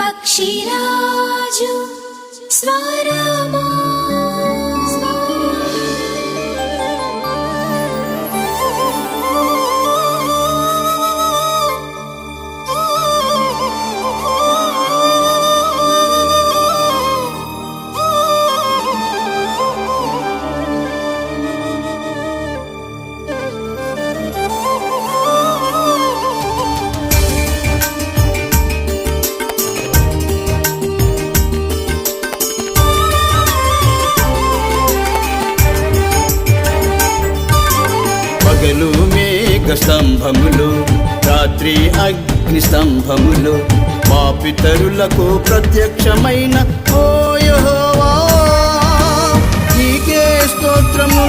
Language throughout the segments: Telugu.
పక్షిరాజు స్వరమా పగలు మేఘ స్తంభములు రాత్రి అగ్ని స్తంభములు మా పితరులకు ప్రత్యక్షమైన ఓ నీకే స్తోత్రము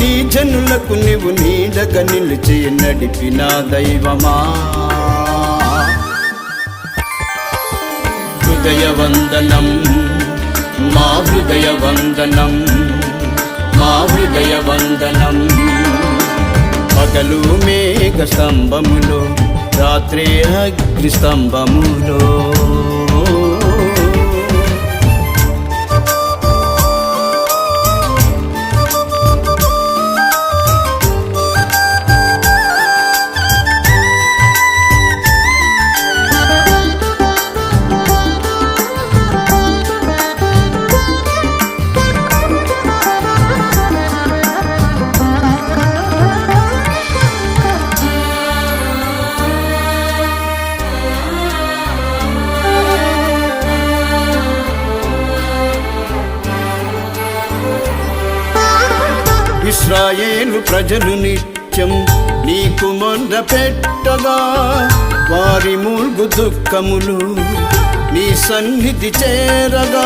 నీ జనులకు నీవు నీడగా నిలిచి నడిపిన దైవమా. హృదయ వందనం మా హృదయ వందనం మా హృదయ వందనం పగలు మేఘ స్తంభములో రాత్రి అగ్ని స్తంభములో ఇస్రాయేలు ప్రజలు నిత్యం నీకు మొన్న పెట్టగా వారి మూల్గు దుఃఖములు నీ సన్నిధి చేరగా.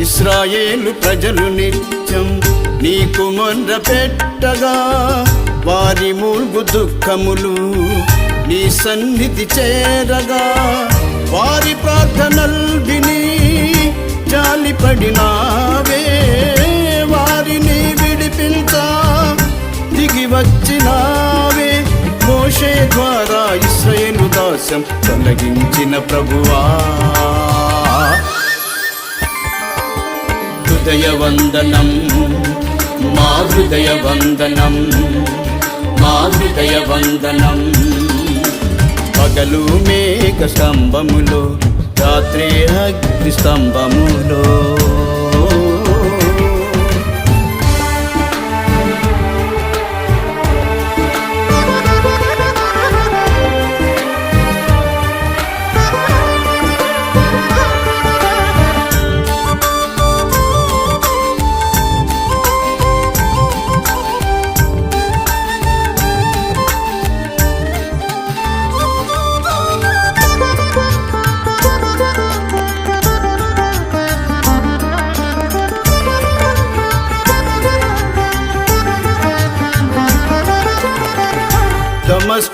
ఇస్రాయేలు ప్రజలు నిత్యం నీకు మొన్న పెట్టగా వారి మూల్గు దుఃఖములు నీ సన్నిధి చేరగా. వారి ప్రార్థనల్ విని జాలిపడినావే. వారిని విడిపించా దిగి వచ్చినావే మోషే ద్వారా ఇస్రాయేలు దాసం తొలగించిన ప్రభువా. హృదయ వందనం మా హృదయ వందనం మా హృదయ వందనం పగలు మేఘ స్తంభములో రాత్రి అగ్ని స్తంభములో.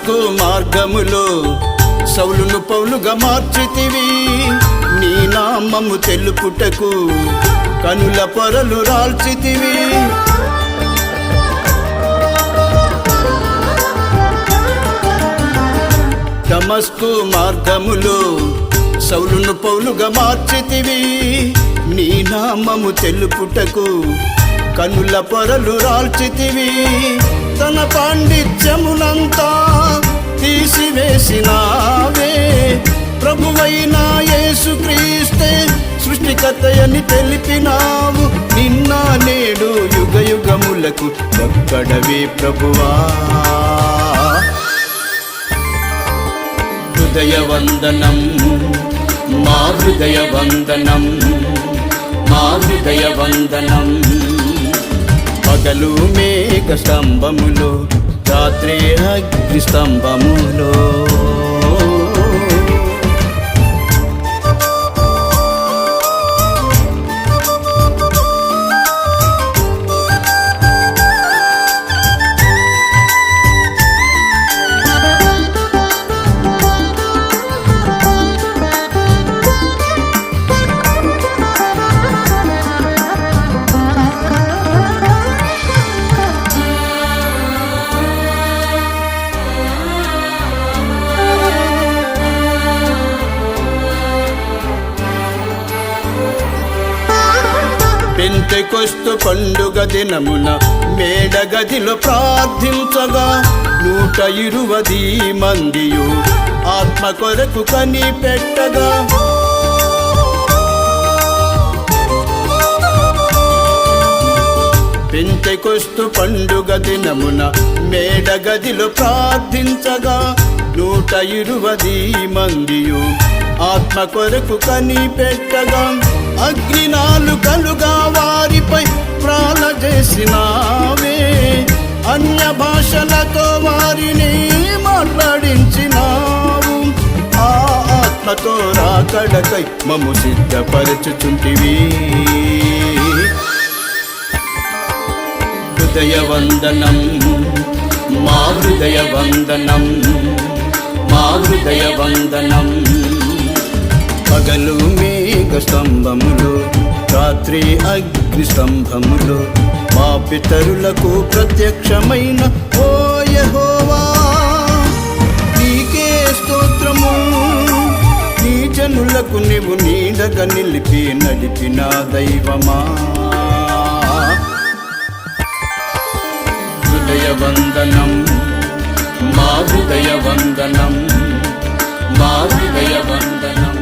దమస్కు మార్గములో సౌలును పౌలుగా మార్చితివి. నీ నామము తెలుపుటకు కనుల పొరలు రాల్చితివి. దమస్కు మార్గములో సౌలును పౌలుగా మార్చితివి. నీ నామము తెలుపుటకు కనుల పొరలు రాల్చితివి. తన పాండిత్యములంతా తీసివేసినావే. ప్రభువైన యేసుక్రీస్తే సృష్టికర్తయని తెలిపినావు. నిన్న నేడు యుగ యుగములకు ఒక్కడవే ప్రభువా. హృదయ వందనం మా హృదయ వందనం మా హృదయ వందనం. పగలు మేఘ స్తంభములో రాత్రి అగ్ని స్తంభములో. పెంతెకొస్తు పండుగ దినమున మేడగదిలో ప్రార్థించగా నూట ఇరువది మందియు ఆత్మ కొరకు కనిపెట్టగా. పెంతెకొస్తు పండుగ దినమున మేడగదిలో ప్రార్థించగా నూట ఇరువది మందియు ఆత్మ కొరకు కనిపెట్టగా. అగ్నినాలు కలుగా వారిపై ప్రాణ చేసినావే అన్య భాషలతో వారిని మాట్లాడించినావు. ఆ ఆత్మతో రాకడకై మము సిద్ధపరచుచుంటివి. హృదయ వందనం మా హృదయ వందనం మా హృదయ వందనం పగలు మే స్తంభములు రాత్రి అగ్ని స్తంభములు మా పితరులకు ప్రత్యక్షమైన ఓ యెహోవా. నీకే స్తోత్రము నీ జనులకు నీవు నీడగా నిలిపి నడిపిన దైవమా. హృదయ వందనం మా హృదయ వందనం మా హృదయ వందనం